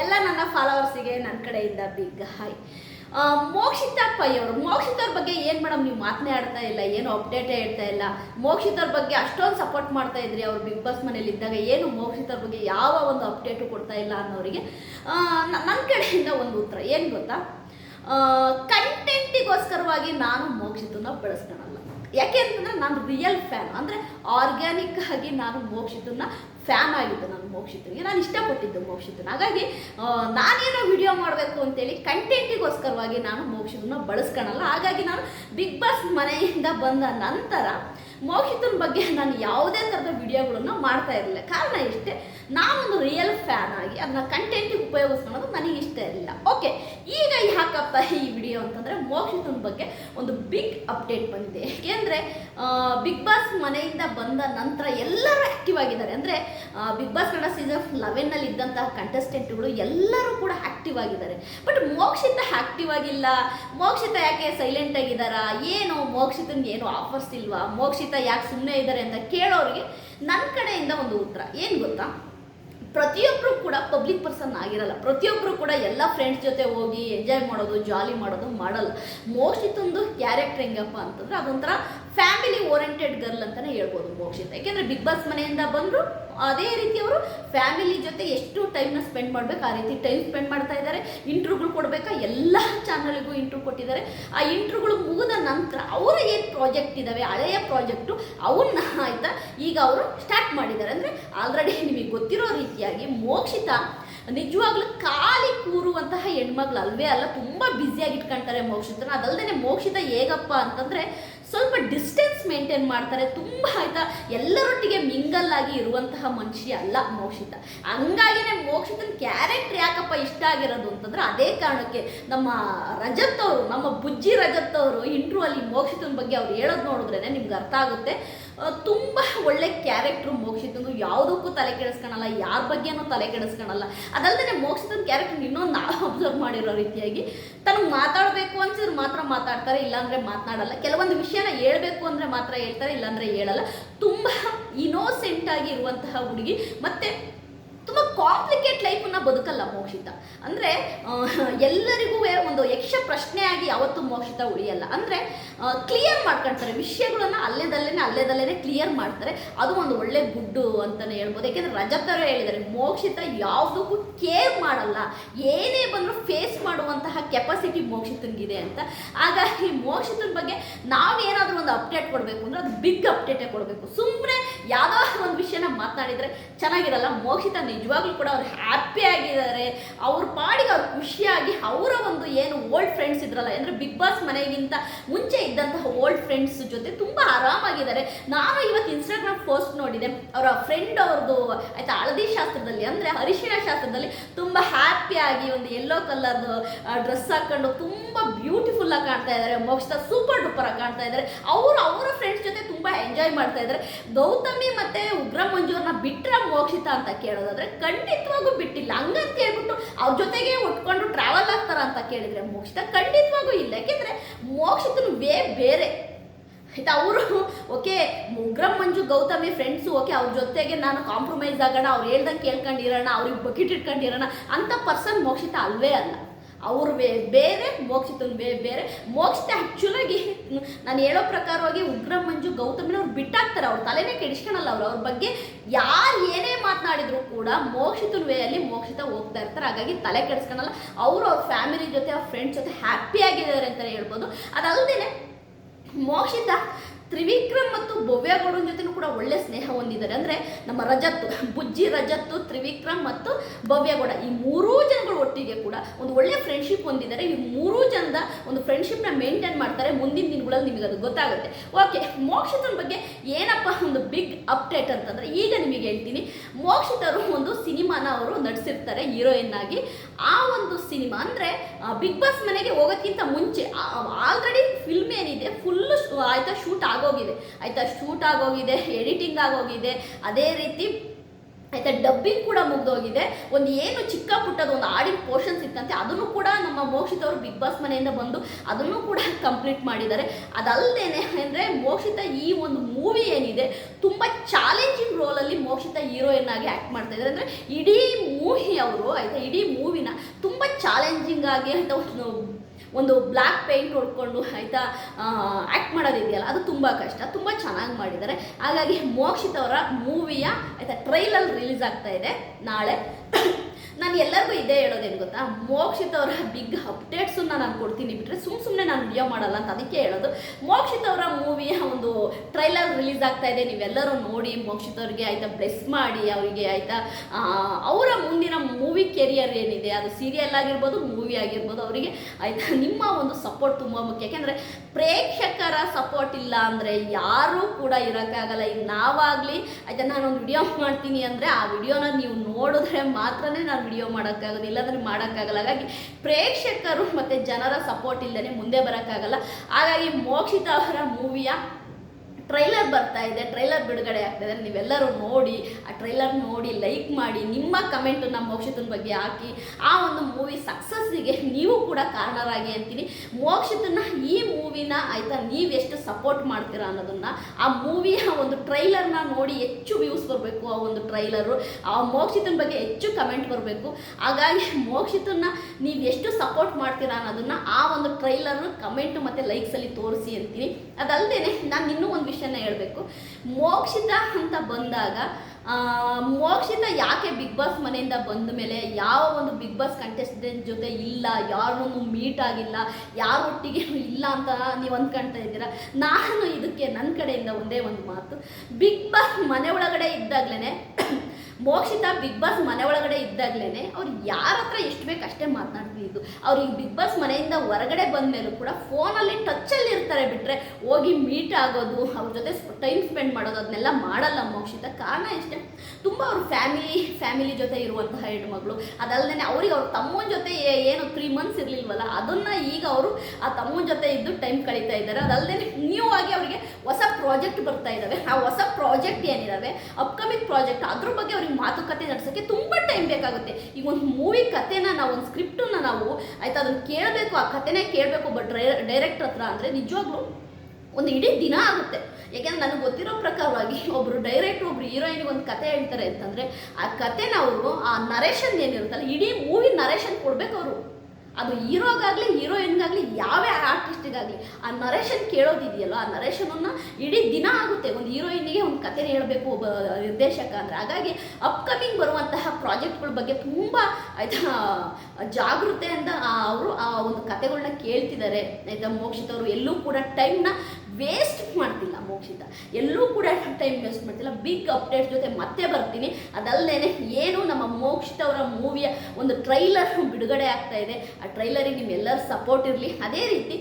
ಎಲ್ಲ ನನ್ನ ಫಾಲೋವರ್ಸಿಗೆ ನನ್ನ ಕಡೆಯಿಂದ ಬಿಗ್ ಹಾಯ್ ಮೋಕ್ಷಿತಾ ಪೈ ಅವರು. ಮೋಕ್ಷಿತವ್ರ ಬಗ್ಗೆ ಏನು ಮೇಡಮ್ ನೀವು ಮಾತನಾಡ್ತಾ ಇಲ್ಲ, ಏನು ಅಪ್ಡೇಟೇ ಹೇಳ್ತಾ ಇಲ್ಲ. ಮೋಕ್ಷಿತವ್ರ ಬಗ್ಗೆ ಅಷ್ಟೊಂದು ಸಪೋರ್ಟ್ ಮಾಡ್ತಾ ಇದ್ರಿ ಅವ್ರು ಬಿಗ್ ಬಾಸ್ ಮನೇಲಿ ಇದ್ದಾಗ, ಏನು ಮೋಕ್ಷಿತವ್ರ ಬಗ್ಗೆ ಯಾವ ಒಂದು ಅಪ್ಡೇಟು ಕೊಡ್ತಾ ಇಲ್ಲ ಅನ್ನೋರಿಗೆ ನನ್ನ ಕಡೆಯಿಂದ ಒಂದು ಉತ್ತರ. ಏನು ಗೊತ್ತಾ? ಕಂಟೆಂಟಿಗೋಸ್ಕರವಾಗಿ ನಾನು ಮೋಕ್ಷಿತನ ಬಳಸ್ಕೊಳಲ್ಲ ಯಾಕೆ ಅಂತಂದ್ರೆ ನಾನು ರಿಯಲ್ ಫ್ಯಾನ್ ಅಂದರೆ ಆರ್ಗ್ಯಾನಿಕ್ ಆಗಿ ನಾನು ಮೋಕ್ಷಿತನ ಫ್ಯಾನ್ ಆಗಿದ್ದು ನಾನು ಮೋಕ್ಷಿತನಿಗೆ ನಾನು ಇಷ್ಟಪಟ್ಟಿದ್ದು ಮೋಕ್ಷಿತನ ಹಾಗಾಗಿ ನಾನೇನೋ ವಿಡಿಯೋ ಮಾಡಬೇಕು ಅಂತೇಳಿ ಕಂಟೆಂಟಿಗೋಸ್ಕರವಾಗಿ ನಾನು ಮೋಕ್ಷಿತ್ರನ್ನ ಬಳಸ್ಕೊಳಲ್ಲ ಹಾಗಾಗಿ ನಾನು ಬಿಗ್ ಬಾಸ್ ಮನೆಯಿಂದ ಬಂದ ನಂತರ ಮೋಕ್ಷಿತನ ಬಗ್ಗೆ ನಾನು ಯಾವುದೇ ಥರದ ವಿಡಿಯೋಗಳನ್ನು ಮಾಡ್ತಾ ಇರಲಿಲ್ಲ. ಕಾರಣ ಇಷ್ಟೇ, ನಾನೊಂದು ರಿಯಲ್ ಫ್ಯಾನ್ ಆಗಿ ಅದನ್ನ ಕಂಟೆಂಟಿಗೆ ಉಪಯೋಗಿಸ್ಕೊಳ್ಳೋದು ನನಗೆ ಇಷ್ಟ ಇರಲಿಲ್ಲ. ಓಕೆ ಈಗ ಯಾಕಪ್ಪ ಈ ವಿಡಿಯೋ ಅಂತಂದರೆ ಮೋಕ್ಷಿತನ ಬಗ್ಗೆ ಒಂದು ಬಿಗ್ ಅಪ್ಡೇಟ್ ಬಂದಿದೆ. ಏಕೆಂದರೆ ಬಿಗ್ ಬಾಸ್ ಮನೆಯಿಂದ ಬಂದ ನಂತರ ಎಲ್ಲರೂ ಆ್ಯಕ್ಟಿವ್ ಆಗಿದ್ದಾರೆ. ಅಂದರೆ ಬಿಗ್ ಬಾಸ್ ಕನ್ನಡ ಸೀಸನ್ ಲೆವೆನ್ನಲ್ಲಿ ಇದ್ದಂತಹ ಕಂಟೆಸ್ಟೆಂಟ್ಗಳು ಎಲ್ಲರೂ ಕೂಡ ಆ್ಯಕ್ಟಿವ್ ಆಗಿದ್ದಾರೆ. ಬಟ್ ಮೋಕ್ಷಿತ ಆ್ಯಕ್ಟಿವ್ ಆಗಿಲ್ಲ. ಮೋಕ್ಷಿತ ಯಾಕೆ ಸೈಲೆಂಟ್ ಆಗಿದ್ದಾರಾ? ಏನು ಮೋಕ್ಷಿತನ್ಗೆ ಏನು ಆಫರ್ಸ್ ಇಲ್ವಾ? ಮೋಕ್ಷಿತ ಯಾಕೆ ಸುಮ್ಮನೆ ಇದ್ದಾರೆ ಅಂತ ಕೇಳೋರಿಗೆ ನನ್ನ ಕಡೆಯಿಂದ ಒಂದು ಉತ್ತರ. ಏನು ಗೊತ್ತಾ? ಪ್ರತಿಯೊಬ್ಬರು ಕೂಡ ಪಬ್ಲಿಕ್ ಪರ್ಸನ್ ಆಗಿರಲ್ಲ. ಪ್ರತಿಯೊಬ್ಬರು ಕೂಡ ಎಲ್ಲ ಫ್ರೆಂಡ್ಸ್ ಜೊತೆ ಹೋಗಿ ಎಂಜಾಯ್ ಮಾಡೋದು ಜಾಲಿ ಮಾಡೋದು ಮಾಡಲ್ಲ. ಮೋಕ್ಷಿತೊಂದು ಕ್ಯಾರೆಕ್ಟರ್ ಹೆಂಗಪ್ಪ ಅಂತಂದ್ರೆ ಅದೊಂಥರ ಫ್ಯಾಮಿಲಿ ಓರಿಯೆಂಟೆಡ್ ಗರ್ಲ್ ಅಂತಲೇ ಹೇಳ್ಬೋದು ಮೋಕ್ಷಿತ. ಯಾಕೆಂದ್ರೆ ಬಿಗ್ ಬಾಸ್ ಮನೆಯಿಂದ ಬಂದರು ಅದೇ ರೀತಿ ಅವರು ಫ್ಯಾಮಿಲಿ ಜೊತೆ ಎಷ್ಟು ಟೈಮ್ನ ಸ್ಪೆಂಡ್ ಮಾಡಬೇಕು, ಆ ರೀತಿ ಟೈಮ್ ಸ್ಪೆಂಡ್ ಮಾಡ್ತಾ ಇದ್ದಾರೆ. ಇಂಟ್ರ್ಯೂಗಳು ಕೊಡಬೇಕಾ? ಎಲ್ಲ ಚಾನಲ್ಗೂ ಇಂಟ್ರ್ಯೂ ಕೊಟ್ಟಿದ್ದಾರೆ. ಆ ಇಂಟ್ರ್ಯೂಗಳು ಮುಗಿದ ನಂತರ ಅವರ ಏನು ಪ್ರಾಜೆಕ್ಟ್ ಇದ್ದಾವೆ ಹಳೆಯ ಪ್ರಾಜೆಕ್ಟು ಅವನ್ನ ಆಯ್ತಾ ಈಗ ಅವರು ಸ್ಟಾರ್ಟ್ ಮಾಡಿದ್ದಾರೆ. ಅಂದರೆ ಆಲ್ರೆಡಿ ನಿಮಗೆ ಗೊತ್ತಿರೋ ರೀತಿಯಾಗಿ ಮೋಕ್ಷಿತ ನಿಜವಾಗ್ಲೂ ಖಾಲಿ ಕೂರುವಂತಹ ಹೆಣ್ಮಗ್ಳು ಅಲ್ವೇ ಅಲ್ಲ, ತುಂಬ ಬ್ಯುಸಿಯಾಗಿ ಇಟ್ಕೊಂತಾರೆ ಮೋಕ್ಷಿತನ. ಅದಲ್ಲದೆ ಮೋಕ್ಷಿತ ಹೇಗಪ್ಪ ಅಂತಂದರೆ ಸ್ವಲ್ಪ ಡಿಸ್ಟೆನ್ಸ್ ಮೇಂಟೈನ್ ಮಾಡ್ತಾರೆ. ತುಂಬ ಆಯ್ತಾ? ಎಲ್ಲರೊಟ್ಟಿಗೆ ಮಿಂಗಲ್ ಆಗಿ ಇರುವಂತಹ ಮನುಷ್ಯ ಅಲ್ಲ ಮೋಕ್ಷಿತ. ಹಂಗಾಗಿನೇ ಮೋಕ್ಷಿತನ ಕ್ಯಾರೆಕ್ಟರ್ ಯಾಕಪ್ಪ ಇಷ್ಟ ಆಗಿರೋದು ಅಂತಂದ್ರೆ ಅದೇ ಕಾರಣಕ್ಕೆ ನಮ್ಮ ರಜತ್ ಅವರು, ನಮ್ಮ ಬುಜ್ಜಿ ರಜತ್ ಅವರು ಇಂಟ್ರೂ ಅಲ್ಲಿ ಮೋಕ್ಷಿತನ ಬಗ್ಗೆ ಅವ್ರು ಹೇಳೋದು ನೋಡಿದ್ರೇನೆ ನಿಮ್ಗೆ ಅರ್ಥ ಆಗುತ್ತೆ. ತುಂಬ ಒಳ್ಳೆ ಕ್ಯಾರೆಕ್ಟ್ರು ಮೋಕ್ಷಿತಂದು ಯಾವುದಕ್ಕೂ ತಲೆ ಕೆಡಿಸ್ಕೊಳಲ್ಲ, ಯಾರ ಬಗ್ಗೆನೂ ತಲೆ ಕೆಡಿಸ್ಕೊಳಲ್ಲ. ಅದಲ್ಲದೆ ಮೋಕ್ಷಿತನ ಕ್ಯಾರೆಕ್ಟರ್ ಇನ್ನೊಂದು ನಾವು ಅಬ್ಸರ್ವ್ ಮಾಡಿರೋ ರೀತಿಯಾಗಿ ತನಗೆ ಮಾತಾಡಬೇಕು ಅನ್ಸಿದ್ರೆ ಮಾತ್ರ ಮಾತಾಡ್ತಾರೆ, ಇಲ್ಲಾಂದರೆ ಮಾತನಾಡಲ್ಲ. ಕೆಲವೊಂದು ವಿಷಯನ ಹೇಳಬೇಕು ಅಂದರೆ ಮಾತ್ರ ಹೇಳ್ತಾರೆ, ಇಲ್ಲಾಂದರೆ ಹೇಳಲ್ಲ. ತುಂಬ ಇನೋಸೆಂಟ್ ಆಗಿ ಇರುವಂತಹ ಹುಡುಗಿ. ಮತ್ತೆ ಕಾಂಪ್ಲಿಕೇಟ್ ಲೈಫನ್ನ ಬದುಕಲ್ಲ ಮೋಕ್ಷಿತ. ಅಂದರೆ ಎಲ್ಲರಿಗೂ ಒಂದು ಯಕ್ಷ ಪ್ರಶ್ನೆಯಾಗಿ ಯಾವತ್ತೂ ಮೋಕ್ಷಿತ ಉಳಿಯಲ್ಲ. ಅಂದರೆ ಕ್ಲಿಯರ್ ಮಾಡ್ಕೊಳ್ತಾರೆ ವಿಷಯಗಳನ್ನ ಅಲ್ಲೇದಲ್ಲೇ ಅಲ್ಲೇದಲ್ಲೇ ಕ್ಲಿಯರ್ ಮಾಡ್ತಾರೆ. ಅದು ಒಂದು ಒಳ್ಳೆ ಗುಡ್ಡು ಅಂತಲೇ ಹೇಳ್ಬೋದು. ಯಾಕೆಂದರೆ ರಜತರು ಹೇಳಿದ್ದಾರೆ. ಮೋಕ್ಷಿತ ಯಾವುದಕ್ಕೂ ಕೇರ್ ಮಾಡಲ್ಲ, ಏನೇ ಬಂದರೂ ಫೇಸ್ ಮಾಡುವಂತಹ ಕೆಪಾಸಿಟಿ ಮೋಕ್ಷಿತನಿಗಿದೆ ಅಂತ. ಹಾಗಾಗಿ ಮೋಕ್ಷಿತನ ಬಗ್ಗೆ ನಾವೇನಾದರೂ ಒಂದು ಅಪ್ಡೇಟ್ ಕೊಡಬೇಕು ಅಂದರೆ ಅದು ಬಿಗ್ ಅಪ್ಡೇಟೇ ಕೊಡಬೇಕು. ಸುಮ್ಮನೆ ಯಾವುದೋ ಒಂದು ವಿಷಯನ ಮಾತನಾಡಿದರೆ ಚೆನ್ನಾಗಿರಲ್ಲ, ಮೋಕ್ಷಿತ ನಿಜವಾಗ್ಲೂ ಕೂಡ ಅವ್ರು ಹ್ಯಾಪಿಯಾಗಿದ್ದಾರೆ ಅವ್ರ ಪಾಡಿಗೆ ಅವ್ರು ಖುಷಿಯಾಗಿ ಅವರ ಒಂದು ಏನು ಓಲ್ಡ್ ಫ್ರೆಂಡ್ಸ್ ಇದ್ರಲ್ಲ, ಅಂದರೆ ಬಿಗ್ ಬಾಸ್ ಮನೆಗಿಂತ ಮುಂಚೆ ಇದ್ದಂತಹ ಓಲ್ಡ್ ಫ್ರೆಂಡ್ಸ್ ಜೊತೆ ತುಂಬ ಆರಾಮಾಗಿದ್ದಾರೆ. ನಾನು ಇವತ್ತು ಇನ್ಸ್ಟಾಗ್ರಾಮ್ ಪೋಸ್ಟ್ ನೋಡಿದೆ. ಅವರ ಫ್ರೆಂಡ್ ಅವ್ರದ್ದು ಆಯ್ತಾ, ಹಳದಿ ಶಾಸ್ತ್ರದಲ್ಲಿ, ಅಂದರೆ ಅರಿಶಿಣ ಶಾಸ್ತ್ರದಲ್ಲಿ ತುಂಬ ಹ್ಯಾಪಿಯಾಗಿ ಒಂದು ಯೆಲ್ಲೋ ಕಲರ್ದು ಡ್ರೆಸ್ ಹಾಕೊಂಡು ತುಂಬ ಬ್ಯೂಟಿಫುಲ್ ಆಗಿ ಕಾಣ್ತಾ ಇದ್ದಾರೆ ಮೋಕ್ಷಿತ ಸೂಪರ್ ಡೂಪರ್ ಆಗಿ ಕಾಣ್ತಾ ಇದ್ದಾರೆ ಅವರು ಅವರ ಫ್ರೆಂಡ್ಸ್ ಜೊತೆ ತುಂಬ ಎಂಜಾಯ್ ಮಾಡ್ತಾ ಇದ್ದಾರೆ ಗೌತಮಿ ಮತ್ತೆ ಉಗ್ರ ಮಂಜೂರ್ನ ಬಿಟ್ರ ಮೋಕ್ಷಿತ ಅಂತ ಕೇಳೋದಾದ್ರೆ ಖಂಡಿತವಾಗೂ ಬಿಟ್ಟಿಲ್ಲ. ಹಂಗಂತ ಹೇಳ್ಬಿಟ್ಟು ಅವ್ರ ಜೊತೆಗೆ ಉಟ್ಕೊಂಡು ಟ್ರಾವೆಲ್ ಆಗ್ತಾರ ಅಂತ ಕೇಳಿದ್ರೆ ಮೋಕ್ಷಿತ ಖಂಡಿತವಾಗೂ ಇಲ್ಲ. ಯಾಕೆಂದ್ರೆ ಮೋಕ್ಷಿತನ ವೇ ಬೇರೆ. ಆಯ್ತಾ? ಅವರು, ಓಕೆ ಮುಗ್ರಂ ಮಂಜು ಗೌತಮಿ ಫ್ರೆಂಡ್ಸು ಓಕೆ, ಅವ್ರ ಜೊತೆಗೆ ನಾನು ಕಾಂಪ್ರಮೈಸ್ ಆಗೋಣ, ಅವ್ರು ಹೇಳ್ದಂಗೆ ಕೇಳ್ಕೊಂಡಿರೋಣ, ಅವ್ರಿಗೆ ಬಕೆಟ್ ಇಟ್ಕೊಂಡಿರೋಣ, ಅಂತ ಪರ್ಸನ್ ಮೋಕ್ಷಿತ ಅಲ್ವೇ ಅಲ್ಲ. ಅವ್ರು ಬೇರೆ ಮೋಕ್ಷಿತನ ಬೇರೆ ಮೋಕ್ಷಿತ ಆ್ಯಕ್ಚುಲಾಗಿ ನಾನು ಹೇಳೋ ಪ್ರಕಾರವಾಗಿ ಉಗ್ರ ಮಂಜು ಗೌತಮಿನ ಅವ್ರು ಬಿಟ್ಟಾಕ್ತಾರೆ. ಅವ್ರ ತಲೆನೇ ಕೆಡಿಸ್ಕೊಳಲ್ಲ ಅವ್ರು. ಅವ್ರ ಬಗ್ಗೆ ಯಾರು ಏನೇ ಮಾತನಾಡಿದ್ರು ಕೂಡ ಮೋಕ್ಷಿತನ ವೇಯಲ್ಲಿ ಮೋಕ್ಷಿತ ಹೋಗ್ತಾ ಇರ್ತಾರೆ. ಹಾಗಾಗಿ ತಲೆ ಕೆಡಿಸ್ಕೊಳಲ್ಲ. ಅವರು ಅವ್ರ ಫ್ಯಾಮಿಲಿ ಜೊತೆ, ಅವ್ರ ಫ್ರೆಂಡ್ಸ್ ಜೊತೆ ಹ್ಯಾಪಿಯಾಗಿದ್ದಾರೆ ಅಂತಲೇ ಹೇಳ್ಬೋದು. ಅದಲ್ಲದೆ ಮೋಕ್ಷಿತ ತ್ರಿವಿಕ್ರಮ್ ಮತ್ತು ಭವ್ಯಗೌಡನ ಜೊತೆನೂ ಕೂಡ ಒಳ್ಳೆ ಸ್ನೇಹ ಹೊಂದಿದ್ದಾರೆ. ಅಂದರೆ ನಮ್ಮ ರಜತ್ತು, ಬುಜ್ಜಿ ರಜತ್ತು, ತ್ರಿವಿಕ್ರಮ್ ಮತ್ತು ಭವ್ಯಗೌಡ ಈ ಮೂರೂ ಜನಗಳು ಒಟ್ಟಿಗೆ ಕೂಡ ಒಂದು ಒಳ್ಳೆ ಫ್ರೆಂಡ್ಶಿಪ್ ಹೊಂದಿದ್ದಾರೆ. ಈ ಮೂರೂ ಜನದ ಒಂದು ಫ್ರೆಂಡ್ಶಿಪ್ನ ಮೇಂಟೈನ್ ಮಾಡ್ತಾರೆ. ಮುಂದಿನ ದಿನಗಳಲ್ಲಿ ನಿಮಗೆ ಅದು ಗೊತ್ತಾಗುತ್ತೆ. ಓಕೆ ಮೋಕ್ಷಿತನ ಬಗ್ಗೆ ಏನಪ್ಪ ಒಂದು ಬಿಗ್ ಅಪ್ಡೇಟ್ ಅಂತಂದರೆ ಈಗ ನಿಮಗೆ ಹೇಳ್ತೀನಿ. ಮೋಕ್ಷಿತರು ಒಂದು ಸಿನಿಮಾನ ಅವರು ನಟಿಸಿರ್ತಾರೆ ಹೀರೋಯಿನ್ ಆಗಿ. ಆ ಒಂದು ಸಿನಿಮಾ ಅಂದರೆ ಬಿಗ್ ಬಾಸ್ ಮನೆಗೆ ಹೋಗೋಕ್ಕಿಂತ ಮುಂಚೆ ಆಲ್ರೆಡಿ ಫಿಲ್ಮ್ ಏನಿದೆ ಫುಲ್ಲು ಆಯ್ತಾ ಶೂಟ್ ಆಗೋಗಿದೆ. ಆಯ್ತಾ ಶೂಟ್ ಆಗೋಗಿದೆ ಎಡಿಟಿಂಗ್ ಆಗೋಗಿದೆ, ಅದೇ ರೀತಿ ಆಯ್ತಾ ಡಬ್ಬಿಂಗ್ ಕೂಡ ಮುಗ್ದೋಗಿದೆ. ಒಂದು ಏನು ಚಿಕ್ಕ ಪುಟ್ಟದ ಒಂದು ಆಡಿನ ಪೋರ್ಷನ್ಸ್ ಇತ್ತಂತೆ ಅದನ್ನು ಕೂಡ ನಮ್ಮ ಮೋಕ್ಷಿತ ಅವರು ಬಿಗ್ ಬಾಸ್ ಮನೆಯಿಂದ ಬಂದು ಅದನ್ನು ಕೂಡ ಕಂಪ್ಲೀಟ್ ಮಾಡಿದ್ದಾರೆ. ಅದಲ್ಲದೇನೆ ಅಂದರೆ ಮೋಕ್ಷಿತ ಈ ಒಂದು ಮೂವಿ ಏನಿದೆ, ತುಂಬ ಚಾಲೆಂಜಿಂಗ್ ರೋಲಲ್ಲಿ ಹೀರೋಯಿನ್ ಆಗಿ ಆ್ಯಕ್ಟ್ ಮಾಡ್ತಾ ಇದ್ದಾರೆ. ಅಂದರೆ ಇಡೀ ಮೂವಿ ಅವರು, ಆಯಿತಾ, ಇಡೀ ಮೂವಿನ ತುಂಬ ಚಾಲೆಂಜಿಂಗ್ ಆಗಿ, ಆಯಿತಾ, ಒಂದು ಬ್ಲ್ಯಾಕ್ ಪೇಂಟ್ ಹೊಡ್ಕೊಂಡು, ಆಯಿತಾ ಆ್ಯಕ್ಟ್ ಮಾಡೋದಿದೆಯಲ್ಲ, ಅದು ತುಂಬ ಕಷ್ಟ, ತುಂಬ ಚೆನ್ನಾಗಿ ಮಾಡಿದ್ದಾರೆ. ಹಾಗಾಗಿ ಮೋಕ್ಷಿತ್ ಅವರ ಮೂವಿಯ ಆಯಿತಾ ಟ್ರೈಲರ್ ರಿಲೀಸ್ ಆಗ್ತಾ ಇದೆ ನಾಳೆ. ನಾನು ಎಲ್ಲರಿಗೂ ಇದೇ ಹೇಳೋದೇನು ಗೊತ್ತಾ? ಮೋಕ್ಷಿತ್ ಅವರ ಬಿಗ್ ಅಪ್ಡೇಟ್ಸನ್ನ ನಾನು ಕೊಡ್ತೀನಿ ಬಿಟ್ಟರೆ ಸುಮ್ ಸುಮ್ಮನೆ ನಾನು ವಿಡಿಯೋ ಮಾಡಲ್ಲ ಅಂತ ಅದಕ್ಕೆ ಹೇಳೋದು. ಮೋಕ್ಷಿತ್ ಅವರ ಮೂವಿಯ ಒಂದು ಟ್ರೈಲರ್ ರಿಲೀಸ್ ಆಗ್ತಾ ಇದೆ. ನೀವೆಲ್ಲರೂ ನೋಡಿ, ಮೋಕ್ಷಿತ್ ಅವ್ರಿಗೆ ಆಯಿತಾ ಬ್ಲೆಸ್ ಮಾಡಿ, ಅವರಿಗೆ ಆಯಿತಾ ಅವರ ಮುಂದಿನ ಮೂವಿ ಕೆರಿಯರ್ ಏನಿದೆ, ಅದು ಸೀರಿಯಲ್ ಆಗಿರ್ಬೋದು ಮೂವಿ ಆಗಿರ್ಬೋದು, ಅವರಿಗೆ ಆಯಿತಾ ನಿಮ್ಮ ಒಂದು ಸಪೋರ್ಟ್ ತುಂಬ ಮುಖ್ಯ. ಯಾಕೆಂದರೆ ಪ್ರೇಕ್ಷಕರ ಸಪೋರ್ಟ್ ಇಲ್ಲ ಅಂದರೆ ಯಾರೂ ಕೂಡ ಇರೋಕ್ಕಾಗಲ್ಲ. ಈಗ ನಾವಾಗಲಿ ಆಯಿತಾ ನಾನೊಂದು ವಿಡಿಯೋ ಮಾಡ್ತೀನಿ ಅಂದರೆ ಆ ವಿಡಿಯೋನ ನೀವು ನೋಡಿದ್ರೆ ಮಾತ್ರನೇ ನಾನು ವಿಡಿಯೋ ಮಾಡೋಕ್ಕಾಗೋದು ಇಲ್ಲಾಂದರೆ ಮಾಡೋಕ್ಕಾಗಲ್ಲ. ಹಾಗಾಗಿ ಪ್ರೇಕ್ಷಕರು ಮತ್ತು ಜನರ ಸಪೋರ್ಟ್ ಇಲ್ಲದೇ ಮುಂದೆ ಬರೋಕ್ಕಾಗಲ್ಲ. ಹಾಗಾಗಿ ಮೋಕ್ಷಿತ ಅವರ ಮೂವಿಯ ಟ್ರೈಲರ್ ಬರ್ತಾ ಇದೆ, ಟ್ರೈಲರ್ ಬಿಡುಗಡೆ ಆಗ್ತಾ ಇದೆ. ನೀವೆಲ್ಲರೂ ನೋಡಿ, ಆ ಟ್ರೈಲರ್ ನೋಡಿ, ಲೈಕ್ ಮಾಡಿ, ನಿಮ್ಮ ಕಮೆಂಟ್ ನಮ್ಮ ಮೋಕ್ಷಿತನ ಬಗ್ಗೆ ಹಾಕಿ, ಆ ಒಂದು ಮೂವಿ ಸಕ್ಸಸ್ಸಿಗೆ ನೀವು ಕೂಡ ಕಾರಣರಾಗಿ ಅಂತೀನಿ. ಮೋಕ್ಷಿತನ ಈ ಮೂವಿನ ಆಯಿತಾ ನೀವೆಷ್ಟು ಸಪೋರ್ಟ್ ಮಾಡ್ತೀರಾ ಅನ್ನೋದನ್ನ, ಆ ಮೂವಿಯ ಒಂದು ಟ್ರೈಲರ್ನ ನೋಡಿ ಹೆಚ್ಚು ವ್ಯೂಸ್ ಬರಬೇಕು ಆ ಒಂದು ಟ್ರೈಲರು ಆ ಮೋಕ್ಷಿತನ ಬಗ್ಗೆ ಹೆಚ್ಚು ಕಮೆಂಟ್ ಬರಬೇಕು. ಹಾಗಾಗಿ ಮೋಕ್ಷಿತನ ನೀವು ಎಷ್ಟು ಸಪೋರ್ಟ್ ಮಾಡ್ತೀರಾ ಅನ್ನೋದನ್ನ ಆ ಒಂದು ಟ್ರೈಲರ್ ಕಮೆಂಟ್ ಮತ್ತು ಲೈಕ್ಸಲ್ಲಿ ತೋರಿಸಿ ಅಂತೀನಿ. ಅದಲ್ಲದೆ ನಾನು ಇನ್ನೂ ಒಂದು ವಿಷಯನ ಹೇಳಬೇಕು. ಮೋಕ್ಷಿತ ಅಂತ ಬಂದಾಗ ಮೋಕ್ಷಿತ ಯಾಕೆ ಬಿಗ್ ಬಾಸ್ ಮನೆಯಿಂದ ಬಂದ ಮೇಲೆ ಯಾವ ಒಂದು ಬಿಗ್ ಬಾಸ್ ಕಂಟೆಸ್ಟೆಂಟ್ ಜೊತೆ ಇಲ್ಲ, ಯಾರನ್ನೂ ಮೀಟ್ ಆಗಿಲ್ಲ ಯಾರೊಟ್ಟಿಗೆ ಇಲ್ಲ ಅಂತ ನೀವು ಅಂದ್ಕೊಳ್ತಾ ಇದ್ದೀರಾ? ನಾನು ಇದಕ್ಕೆ ನನ್ನ ಕಡೆಯಿಂದ ಒಂದೇ ಒಂದು ಮಾತು. ಬಿಗ್ ಬಾಸ್ ಮನೆ ಒಳಗಡೆ ಇದ್ದಾಗಲೇ ಮೋಕ್ಷಿತ ಬಿಗ್ ಬಾಸ್ ಮನೆ ಒಳಗಡೆ ಇದ್ದಾಗಲೇ ಅವ್ರು ಯಾರ ಹತ್ರ ಎಷ್ಟು ಬೇಕು ಅಷ್ಟೇ ಮಾತನಾಡ್ತಿದ್ದು ಅವ್ರಿಗೆ ಬಿಗ್ ಬಾಸ್ ಮನೆಯಿಂದ ಹೊರಗಡೆ ಬಂದ ಮೇಲೂ ಕೂಡ ಫೋನಲ್ಲಿ ಟಚ್ಚಲ್ಲಿ ಇರ್ತಾರೆ ಬಿಟ್ಟರೆ ಹೋಗಿ ಮೀಟ್ ಆಗೋದು, ಅವ್ರ ಜೊತೆ ಟೈಮ್ ಸ್ಪೆಂಡ್ ಮಾಡೋದು ಅದನ್ನೆಲ್ಲ ಮಾಡಲ್ಲ ಮೋಕ್ಷಿತ. ಕಾರಣ ಇಷ್ಟೇ ತುಂಬ ಅವ್ರ ಫ್ಯಾಮಿಲಿ ಫ್ಯಾಮಿಲಿ ಜೊತೆ ಇರುವಂತಹ ಹೆಣ್ಮಗಳು. ಅದಲ್ಲದೆ ಅವ್ರಿಗೆ ಅವ್ರ ತಮ್ಮನ ಜೊತೆ ಏನು ತ್ರೀ ಮಂತ್ಸ್ ಇರಲಿಲ್ವಲ್ಲ, ಅದನ್ನು ಈಗ ಅವರು ಆ ತಮ್ಮನ ಜೊತೆ ಇದ್ದು ಟೈಮ್ ಕಳೀತಾ ಇದ್ದಾರೆ. ಅದಲ್ಲದೆ ನ್ಯೂ ಆಗಿ ಅವರಿಗೆ ಹೊಸ ಪ್ರಾಜೆಕ್ಟ್ ಬರ್ತಾ ಇದ್ದಾವೆ ಆ ಹೊಸ ಪ್ರಾಜೆಕ್ಟ್ ಏನಿದಾವೆ? ಅಪ್ಕಮಿಂಗ್ ಪ್ರಾಜೆಕ್ಟ್ ಅದ್ರ ಬಗ್ಗೆ ಅವ್ರಿಗೆ ಮಾತುಕತೆ ನಡೆಸೋಕ್ಕೆ ತುಂಬ ಟೈಮ್ ಬೇಕಾಗುತ್ತೆ. ಈಗ ಒಂದು ಮೂವಿ ಕಥೆನ ನಾವು, ಒಂದು ಸ್ಕ್ರಿಪ್ಟನ್ನ ನಾವು, ಆಯ್ತು, ಅದನ್ನು ಕೇಳಬೇಕು, ಆ ಕತೆನೇ ಕೇಳಬೇಕು ಬಟ್ ಡ್ರೈ ಡೈರೆಕ್ಟರ್ ಹತ್ರ ಅಂದರೆ ನಿಜವಾಗ್ಲೂ ಒಂದು ಇಡೀ ದಿನ ಆಗುತ್ತೆ. ಯಾಕೆಂದ್ರೆ ನನಗೆ ಗೊತ್ತಿರೋ ಪ್ರಕಾರವಾಗಿ ಒಬ್ಬರು ಡೈರೆಕ್ಟ್ರು ಒಬ್ರು ಹೀರೋಯಿನ್ಗೆ ಒಂದು ಕತೆ ಹೇಳ್ತಾರೆ ಅಂತಂದರೆ, ಆ ಕಥೆನ ಅವರು ಆ ನರೇಷನ್ ಏನಿರುತ್ತಲ್ಲ, ಇಡೀ ಮೂವಿ ನರೇಷನ್ ಕೊಡಬೇಕು ಅವರು. ಅದು ಹೀರೋಗಾಗಲಿ, ಹೀರೋಯಿನ್ಗಾಗಲಿ, ಯಾವೇ ಆರ್ಟಿಸ್ಟಿಗಾಗಲಿ ಆ ನರೇಷನ್ ಕೇಳೋದಿದೆಯಲ್ಲ, ಆ ನರೇಷನನ್ನು ಇಡೀ ದಿನ ಆಗುತ್ತೆ. ಒಂದು ಹೀರೋಯಿನ್ಗೆ ಒಂದು ಕಥೆನ ಹೇಳಬೇಕು ಒಬ್ಬ ನಿರ್ದೇಶಕ ಅಂದರೆ. ಹಾಗಾಗಿ ಅಪ್ಕಮಿಂಗ್ ಬರುವಂತಹ ಪ್ರಾಜೆಕ್ಟ್ಗಳ ಬಗ್ಗೆ ತುಂಬ, ಆಯ್ತಾ ಜಾಗೃತೆಯಿಂದ ಅವರು ಆ ಒಂದು ಕತೆಗಳನ್ನ ಕೇಳ್ತಿದ್ದಾರೆ ಆಯಿತಾ ಮೋಕ್ಷಿತವರು ಎಲ್ಲೂ ಕೂಡ ಟೈಮ್ನ ವೇಸ್ಟ್ ಮಾಡ್ತಿಲ್ಲ ಮೋಕ್ಷಿತ. ಎಲ್ಲೂ ಕೂಡ ಟೈಮ್ ವೇಸ್ಟ್ ಮಾಡ್ತಿಲ್ಲ. ಬಿಗ್ ಅಪ್ಡೇಟ್ ಜೊತೆ ಮತ್ತೆ ಬರ್ತೀನಿ. ಅದಲ್ಲದೆ ಏನು ನಮ್ಮ ಮೋಕ್ಷಿತ ಅವರ ಮೂವಿಯ ಒಂದು ಟ್ರೈಲರ್ ಬಿಡುಗಡೆ ಆಗ್ತಾ ಇದೆ. ಆ ಟ್ರೈಲರಿಗೆ ನಿಮ್ಮೆಲ್ಲರ ಸಪೋರ್ಟ್ ಇರಲಿ. ಅದೇ ರೀತಿ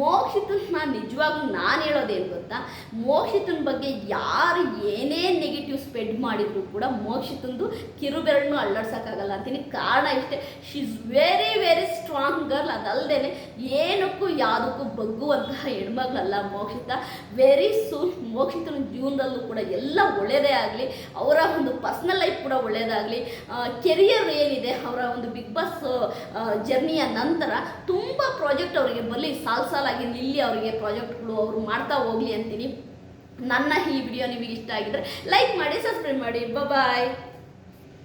ಮೋಕ್ಷಿತನ ನಿಜವಾಗ್ಲೂ ನಾನು ಹೇಳೋದೇನು ಗೊತ್ತಾ? ಮೋಕ್ಷಿತನ ಬಗ್ಗೆ ಯಾರು ಏನೇ ಸ್ಪ್ರೆಡ್ ಮಾಡಿದ್ರು ಕೂಡ ಮೋಕ್ಷಿತಂದು ಕಿರುಬೆರಳನ್ನು ಅಲ್ಲಾಡ್ಸೋಕ್ಕಾಗಲ್ಲ ಅಂತೀನಿ. ಕಾರಣ ಇಷ್ಟೇ she is very very strong girl ಅದಲ್ಲದೆ ಏನಕ್ಕೂ ಯಾವುದಕ್ಕೂ ಬಗ್ಗುವಂತಹ ಹೆಣ್ಮಗಳಲ್ಲ ಮೋಕ್ಷಿತ. ವೆರಿ ಸೂನ್ ಮೋಕ್ಷಿತನ ಜೀವನದಲ್ಲೂ ಕೂಡ ಎಲ್ಲ ಒಳ್ಳೆಯದೇ ಆಗಲಿ, ಅವರ ಒಂದು ಪರ್ಸ್ನಲ್ ಲೈಫ್ ಕೂಡ ಒಳ್ಳೆಯದಾಗಲಿ ಕೆರಿಯರ್ ಏನಿದೆ, ಅವರ ಒಂದು ಬಿಗ್ ಬಾಸ್ ಜರ್ನಿಯ ನಂತರ ತುಂಬ ಪ್ರಾಜೆಕ್ಟ್ ಅವರಿಗೆ ಬರಲಿ ಸಾಲು ಸಾಲಾಗಿ ನಿಲ್ಲಿ ಅವರಿಗೆ ಪ್ರಾಜೆಕ್ಟ್ಗಳು ಅವರು ಮಾಡ್ತಾ ಹೋಗಲಿ ಅಂತೀನಿ. ನನ್ನ ಈ ವಿಡಿಯೋ ನಿಮಗೆ ಇಷ್ಟ ಆಗಿದ್ರೆ ಲೈಕ್ ಮಾಡಿ ಸಬ್ಸ್ಕ್ರೈಬ್ ಮಾಡಿ. ಬಾಯ್